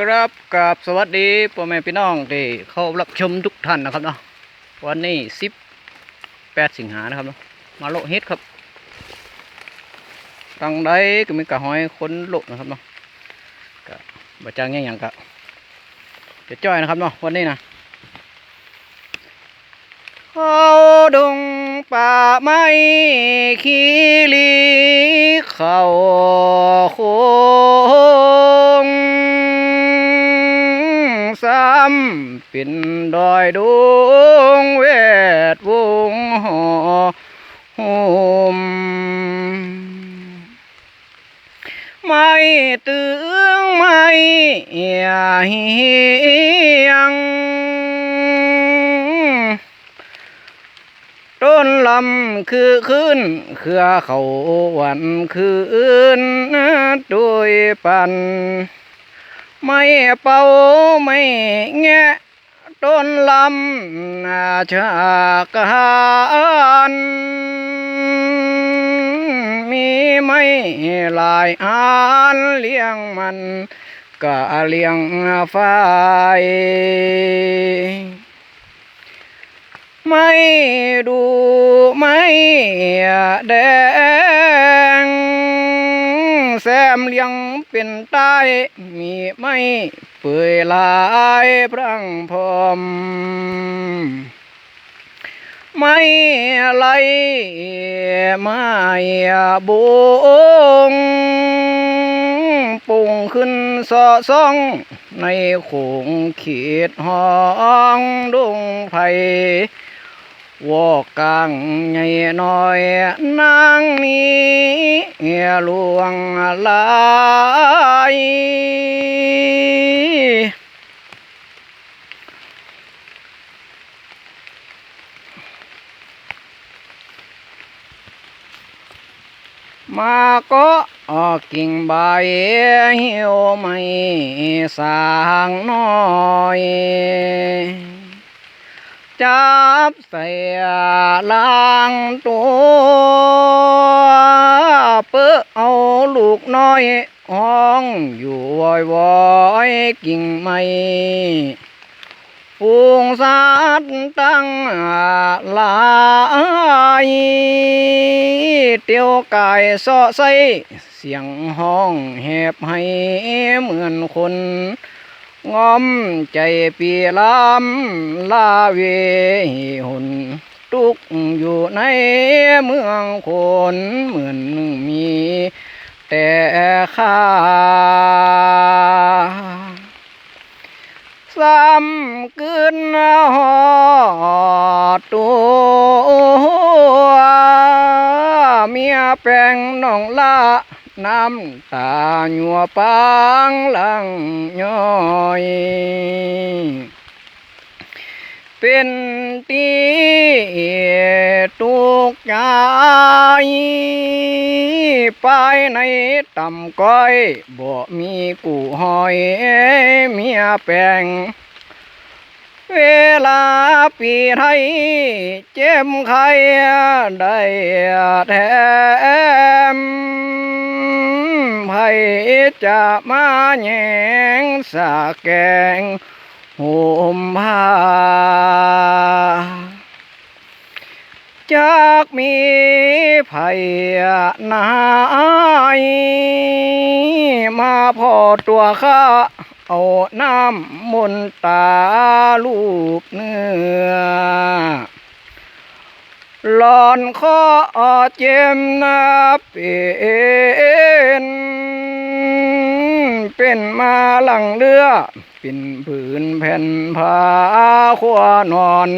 ครับกับสวัสดีพ่อแม่พี่น้องที่เข้ารับชมทุกท่านนะครับเนาะวันนี้สิบแปดสิงหานะครับเนาะมาโลเฮ็ดครับตังใดก็มีกระหอยคนโลนะครับเนาะก็บะจังยังยังกะจะจ้อยนะครับเนาะวันนี้นะเขาดงป่าไม้ขีรีเข้าโคำเป็นดอยดวงเวทวงหอหมไม่ตึงไม่เหียงต้นลำคือขึ้นเครือเขาวันคืนโดยปัน ไม่เป่าไม่แงะต้นลำนาชากานมีไม่หลายอันเลี้ยงมันก็เลี้ยงไฟไม่ดูไม่แดงแซมเลี้ยง เป็นใต้มีไม่เปื่อยลายพรังพรมไม่ไหลไม่บงปุ่งขึ้นสอซ่อง ในโขงเขีดห้องดงไผ่ วอกกลางใหญ่น้อยนางนี้หลวงหลายมาก็ออกกิ่งใบเหี่ยวไม่สางน้อย จับใส่ล้างตัวเปื้อเอาลูกน้อยห้องอยู่วอยวอยกิ่งไม้ฟูงสัตว์ตั้งหลายเตียวกายเสาะใสเสียงห้องแหบให้เหมือนคน งอมใจปีลำลาเวหุนตุกอยู่ในเมืองคนเหมือนมี แต่ข้าซ้ำกึนหอ น้ำตาหยัวปางหลังย้อยเป็นตีตุกใจไปในต่ำก้อยบ่มีกูหอยเมียแปลงเวลาปีไทยเจ็มไข่ได้แถม ไผจะมาแยงสาแกงห่มผ้าจากมีไผนายมาพอตัวข้าเอาน้ำมนตาลูบเนื้อ หลอนคอเจมนาเป็นเป็นมาหลังเรือเป็นผืนแผ่นผ้าขวานอน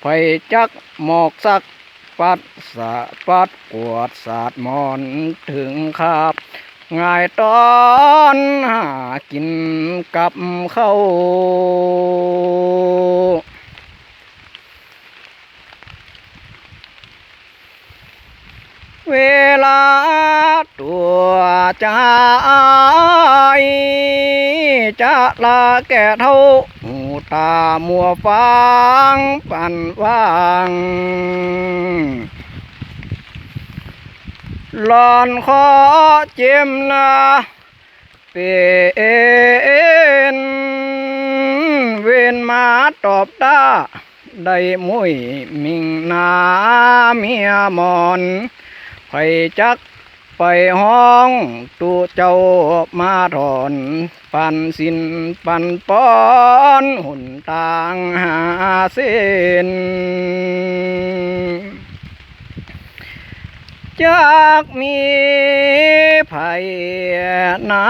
ไฟจักหมอกสักปัดสะปัดกวดสาดมอนถึงขาบง่ายตอนหากินกับเขา วเวลาตัวใจจะลาแก่เท่าหูตามัวฟังปันว่า งหลอนคอเจมนาเป็นเวนมาตอบตาได้มุยมิงนาเมียมอนไผจักไปห้องตูเจ้ามาถอนปันสินปันปอนหุ่นต่างหาเส้นจากมีไผ่นา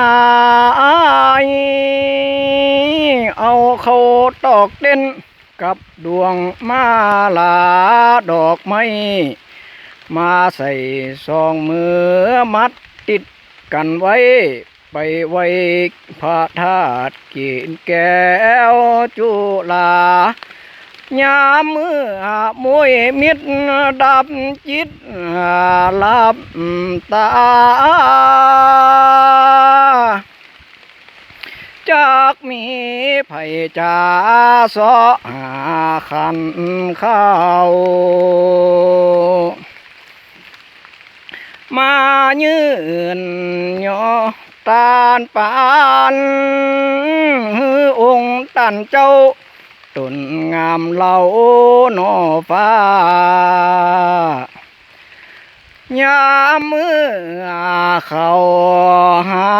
ยเอาเขาตอกเต้นกับดวงมาลาดอกไม้ มาใส่ซองมือมัดติดกันไว้ ไปไว้พระธาตุกินแก้วจุลายามมือมวยมิดดับจิตลับตา จากมีไผ่จ่าสอหาขันเข้า มายืนยอตานปานฮือองค์ตันเจ้าตุนงามเหล่าหนอฟ้ายามมือเขาหา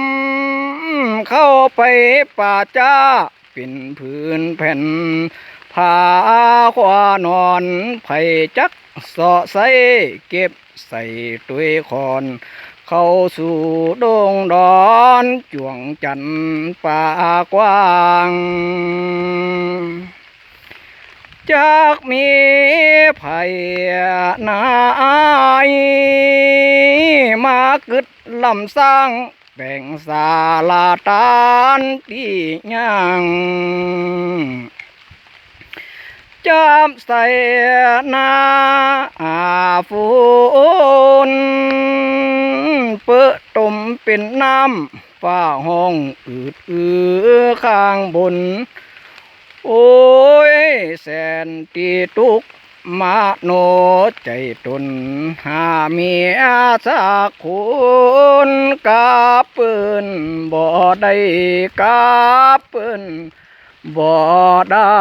มเข้าไปป่าจ้าเป็นพื้นแผ่นผ้าขวานอนไผ่จัก สาะใสเก็บใส่ตุยคอน เข้าสู่ดงดอนจวงจันป่ากว้างจากมีไผ่นายมากึดลำสร้างแบ่งสาลาตานที่ยัง จามใส่นาฟูนเปิดตุ่มเป็นน้ำฝ้าห้องอืดอือข้างบน โอ้ย แสนตีตุกมาโนใจตนหาเมียสักคนกาปืนบ่ได้กาปืน บ่ได้